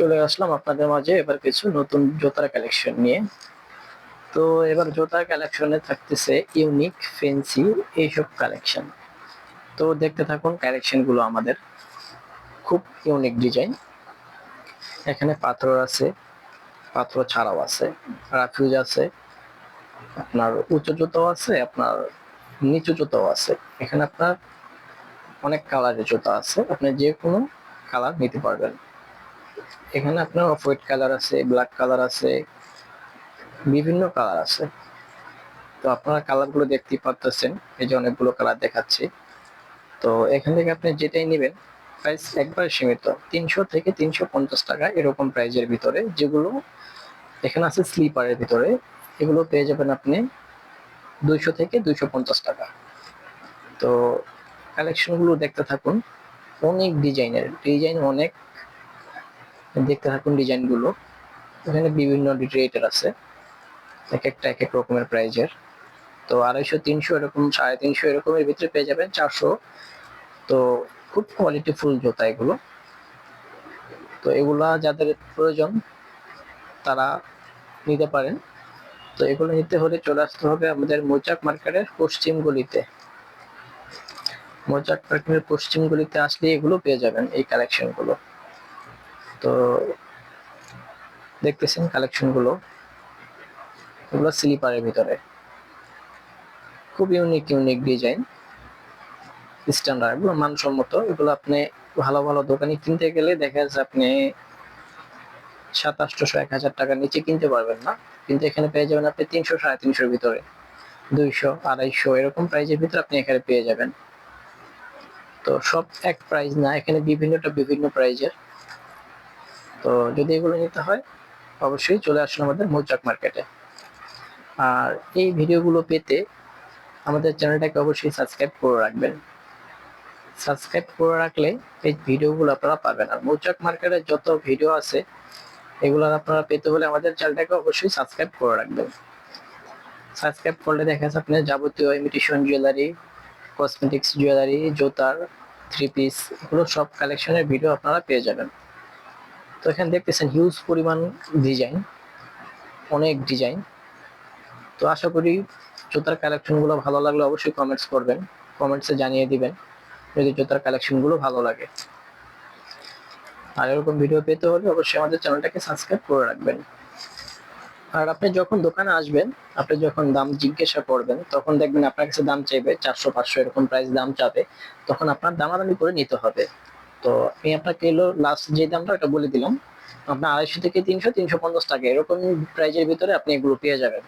চলে আসলাম আপনাদের মাঝে এবার কিছু নতুন জুতার কালেকশন নিয়ে। তো এবার জুতার কালেকশনে থাকতেছে ইউনিক ফেন্সি এইসব কালেকশন তো দেখতে থাকুন কালেকশনগুলো আমাদের। খুব ইউনিক ডিজাইন এখানে পাথর আছে, পাথর ছাড়াও আছে, রাফিউজ আছে, আপনার উঁচু জুতাও আছে, আপনার নিচু জুতাও আছে। এখানে আপনার অনেক কালারের জুতা আছে, আপনি যে কোনো কালার নিতে পারবেন। এখানে আপনার অফ হোয়াইট কালার আছে ব্ল্যাক কালার আছে, বিভিন্ন কালার আছে। তো আপনারা কালারগুলো দেখতেই পারতেছেন, এই যে অনেকগুলো কালার দেখাচ্ছি। তো এখান থেকে আপনি যেটাই নেবেন প্রাইস একবার সীমিত, তিনশো থেকে তিনশো পঞ্চাশ টাকা এরকম প্রাইজের ভিতরে, যেগুলো এখানে আছে স্লিপারের ভিতরে, এগুলো পেয়ে যাবেন আপনি দুইশো থেকে দুইশো পঞ্চাশ টাকা। তো কালেকশনগুলো দেখতে থাকুন, অনেক ডিজাইনের ডিজাইন অনেক দেখতে থাকুন ডিজাইনগুলো। এখানে বিভিন্ন রেটের আছে, এক একটা এক এক রকমের প্রাইজের তো আড়াইশো, তিনশো এরকম, সাড়ে তিনশো এরকমের ভিতরে পেয়ে যাবেন চারশো। তো খুব কোয়ালিটি ফুল জুতা এগুলো। তো এগুলা যাদের প্রয়োজন, তারা নিতে পারেন। তো এগুলো নিতে হলে চলে আসতে হবে আমাদের মৌচাক মার্কেটের পশ্চিম গলিতে। মৌচাক মার্কেটের পশ্চিম গলিতে আসলে এগুলো পেয়ে যাবেন এই কালেকশনগুলো। তো দেখতেছেন কালেকশনগুলো এগুলো স্লিপারের ভিতরে। খুব ইউনিক ইউনিক ডিজাইন স্ট্যান্ডার্ড এগুলো মানসম্মত। এগুলো আপনি ভালো ভালো দোকানে কিনতে গেলে দেখা যাচ্ছে আপনি সাত আটশোশো এক হাজার টাকার নিচে কিনতে পারবেন না। কিন্তু এখানে পেয়ে যাবেন আপনি তিনশো, সাড়ে তিনশোর ভিতরে। দুইশো, আড়াইশো এরকম প্রাইজের ভিতরে আপনি এখানে পেয়ে যাবেন। তো সব এক প্রাইস না, এখানে বিভিন্নটা বিভিন্ন প্রাইজের তো যদি এগুলো নিতে হয়, অবশ্যই চলে আসুন আমাদের মৌচাক মার্কেটে আর এই ভিডিওগুলো পেতে আমাদের চ্যানেলটাকে অবশ্যই সাবস্ক্রাইব করে রাখবেন। সাবস্ক্রাইব করে রাখলে এই ভিডিওগুলো আপনারা পাবেন। আর মৌচাক মার্কেটের যত ভিডিও আছে, এগুলো আপনারা পেতে হলে আমাদের চ্যানেলটাকে অবশ্যই সাবস্ক্রাইব করে রাখবেন। সাবস্ক্রাইব করলে দেখা যাচ্ছে আপনার যাবতীয় ইমিটেশন জুয়েলারি কসমেটিক্স জুয়েলারি জুতার থ্রি পিস এগুলো সব কালেকশনের ভিডিও আপনারা পেয়ে যাবেন। তো এখানে দেখতেছেন হিউজ পরিমাণ ডিজাইন অনেক ডিজাইন তো আশা করি জুতার কালেকশনগুলো ভালো লাগলে অবশ্যই কমেন্টস করবেন কমেন্টসে জানিয়ে দিবেন যদি জুতার কালেকশনগুলো ভালো লাগে। আর এরকম ভিডিও পেতে হলে অবশ্যই আমাদের চ্যানেলটাকে সাবস্ক্রাইব করে রাখবেন। আর আপনি যখন দোকানে আসবেন, আপনি যখন দাম জিজ্ঞাসা করবেন, তখন দেখবেন আপনার কাছে দাম চাইবে চারশো, পাঁচশো এরকম প্রাইস দাম চাবে, তখন আপনার দামাদামি করে নিতে হবে। তো আমি আপনাকে এলো লাস্ট যে দামটা ওটা বলে দিলাম। আপনার আড়াইশো থেকে তিনশো তিনশো পঞ্চাশ টাকা, এরকম প্রাইজের ভিতরে আপনি এগুলো পেয়ে যাবেন।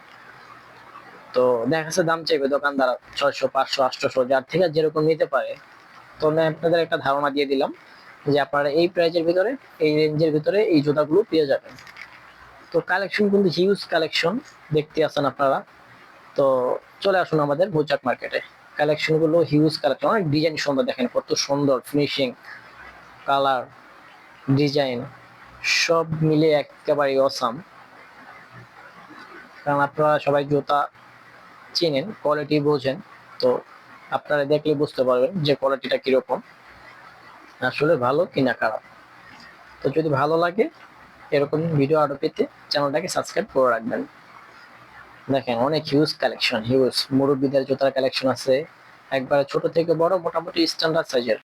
তো দেখা যাচ্ছে দাম চাইবে দোকানদার ছয়শো, পাঁচশো, আটশোশো, যার থেকে যেরকম নিতে পারে। তো আমি আপনাদের একটা ধারণা দিয়ে দিলাম যে আপনারা এই প্রাইজের ভিতরে, এই রেঞ্জের ভিতরে এই জুতাগুলো পেয়ে যাবেন। তো কালেকশন কিন্তু হিউজ কালেকশন দেখতে আসেন আপনারা। তো চলে আসুন আমাদের মৌচাক মার্কেটে কালেকশনগুলো হিউজ কালেকশন অনেক ডিজাইন সুন্দর দেখেন, কত সুন্দর ফিনিশিং কালার, ডিজাইন সব মিলে একেবারে অসাম কারণ আপনারা সবাই জুতা চেনেন কোয়ালিটি বোঝেন, তো আপনারা দেখলে বুঝতে পারবেন যে কোয়ালিটিটা কীরকম। আসলে ভালো কিনা খারাপ। তো যদি ভালো লাগে, এরকম ভিডিও আরও পেতে চ্যানেলটাকে সাবস্ক্রাইব করে রাখবেন। দেখেন অনেক হিউজ কালেকশন হিউজ মুরব্বীদের জুতার কালেকশন আছে। একবারে ছোট থেকে বড়, মোটামুটি স্ট্যান্ডার্ড সাইজের